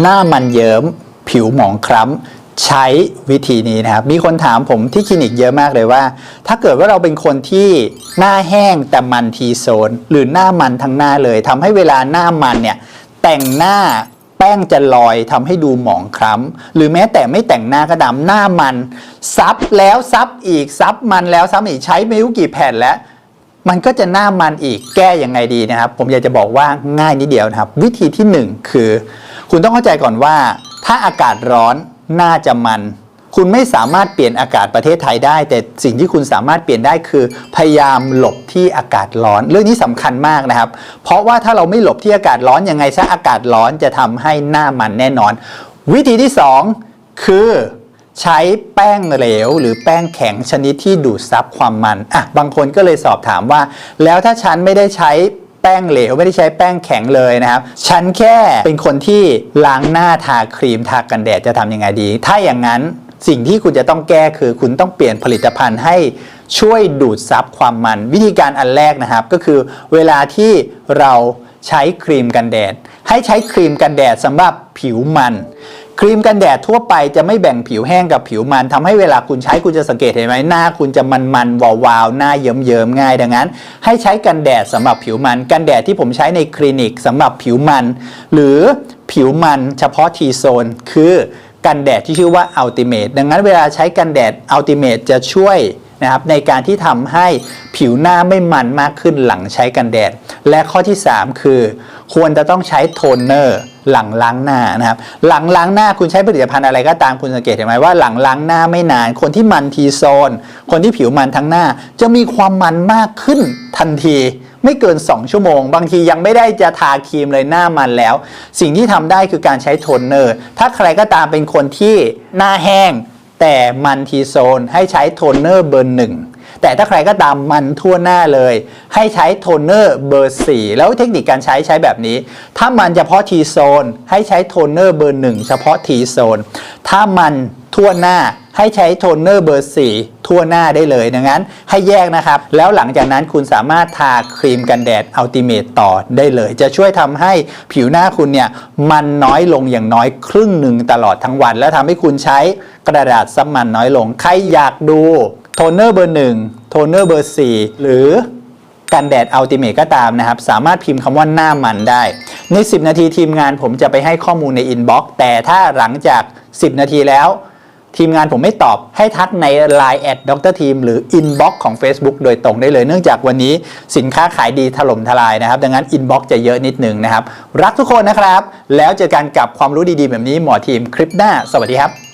หน้ามันเยิ้มผิวหมองคล้ำใช้วิธีนี้นะครับ มีคนถามผมที่คลินิกเยอะมากเลยว่า ถ้าเกิดว่าเราเป็นคนที่หน้าแห้งแต่มันทีโซน หรือหน้ามันทั้งหน้าเลยทำให้เวลาหน้ามันเนี่ยแต่งหน้าแป้งจะลอยทำให้ดูหมองคล้ำหรือแม้แต่ไม่แต่งหน้าก็ดำหน้ามัน ซับแล้วซับอีกซับมันแล้วซับอีกใช้ไม่รู้กี่แผ่นแล้วมันก็จะหน้ามันอีกแก้ยังไงดีนะครับ ผมอยากจะบอกว่าง่ายนิดเดียวนะครับ วิธีที่หนึ่งคือ คุณต้องเข้าใจก่อนว่า ถ้าอากาศร้อนหน้าจะมัน คุณไม่สามารถเปลี่ยนอากาศประเทศไทยได้ แต่สิ่งที่คุณสามารถเปลี่ยนได้คือ พยายามหลบที่อากาศร้อน เรื่องนี้สำคัญมากนะครับ เพราะว่าถ้าเราไม่หลบที่อากาศร้อนยังไงซะอากาศร้อนจะทำให้หน้ามันแน่นอน วิธีที่สองคือใช้แป้งเหลวหรือแป้งแข็งชนิดที่ดูดซับความมันอะบางคนก็เลยสอบถามว่า แล้วถ้าฉันไม่ได้ใช้ แป้งเหลวไม่ได้ใช้แป้งแข็งเลยนะครับ ฉันแค่เป็นคนที่ล้างหน้าทาครีมทากันแดดจะทำยังไงดี ถ้าอย่างนั้นสิ่งที่คุณจะต้องแก้คือคุณต้องเปลี่ยนผลิตภัณฑ์ให้ช่วยดูดซับความมัน วิธีการอันแรกนะครับ ก็คือเวลาที่เราใช้ครีมกันแดด ให้ใช้ครีมกันแดดสำหรับผิวมัน ครีมกันแดดทั่วไปจะไม่แบ่งผิวแห้งกับผิวมันทำให้เวลาคุณใช้คุณจะสังเกตเห็นไหมหน้าคุณจะมันมันวาวาวหน้าเยิ้มเยิ่มง่ายดังนั้น ให้ใช้กันแดดสำหรับผิวมัน กันแดดที่ผมใช้ในคลินิกสำหรับผิวมัน หรือผิวมันเฉพาะทีโซนคือกันแดดที่ชื่อว่า Ultimate ดังนั้นเวลาใช้กันแดด Ultimate จะช่วย นะครับในการที่ทำให้ผิวหน้าไม่มันมากขึ้นหลังใช้กันแดด และข้อที่ 3 คือ ควรจะต้องใช้โทนเนอร์หลังล้างหน้านะครับหลังล้างหน้าคุณใช้ผลิตภัณฑ์อะไรก็ตามคุณสังเกตเห็นไหมว่าหลังล้างหน้าไม่นาน คนที่มันทีโซน คนที่ผิวมันทั้งหน้า จะมีความมันมากขึ้นทันทีไม่เกิน 2 ชั่วโมง บางทียังไม่ได้จะทาครีมเลยหน้ามันแล้ว สิ่งที่ทำได้คือการใช้โทนเนอร์ ถ้าใครก็ตามเป็นคนที่หน้าแห้ง แต่มันทีโซนให้ใช้โทนเนอร์เบอร์หนึ่งแต่ถ้าใครก็ตามมันทั่วหน้าเลย ให้ใช้โทนเนอร์เบอร์ 4 แล้วเทคนิคการใช้ใช้แบบนี้ ถ้ามันเฉพาะทีโซนให้ใช้โทนเนอร์เบอร์ 1 เฉพาะทีโซนถ้ามันทั่วหน้า ให้ใช้โทนเนอร์เบอร์ 4 ทั่วหน้าได้เลยดังนั้นให้แยกนะครับ แล้วหลังจากนั้นคุณสามารถทาครีมกันแดดอัลติเมตต่อได้เลย จะช่วยทำให้ผิวหน้าคุณเนี่ยมันน้อยลงอย่างน้อยครึ่งหนึ่งตลอดทั้งวัน แล้วทำให้คุณใช้กระดาษซับมันน้อยลง ใครอยากดูโทนเนอร์เบอร์ 1 โทนเนอร์เบอร์ 4 หรือกันแดดอัลติเม e ก็ตามนะครับ สามารถพิมพ์คำว่าหน้ามันได้ ใน 10 นาทีทีมงานผมจะไปให้ข้อมูลในอินบ็อกซ์แต่ถ้าหลังจาก 10 นาทีแล้ว ทีมงานผมไม่ตอบให้ทักใน Line แอดดรทีมหรือ Inbox ของ Facebook โดยตรงได้เลย เนื่องจากวันนี้สินค้าขายดีถล่มทลายนะครับ ดังนั้น Inbox จะเยอะนิดนึงนะครับ รักทุกคนนะครับ แล้วเจอกันกับความรู้ดีๆ แบบนี้หมอทีมคลิปหน้า สวัสดีครับ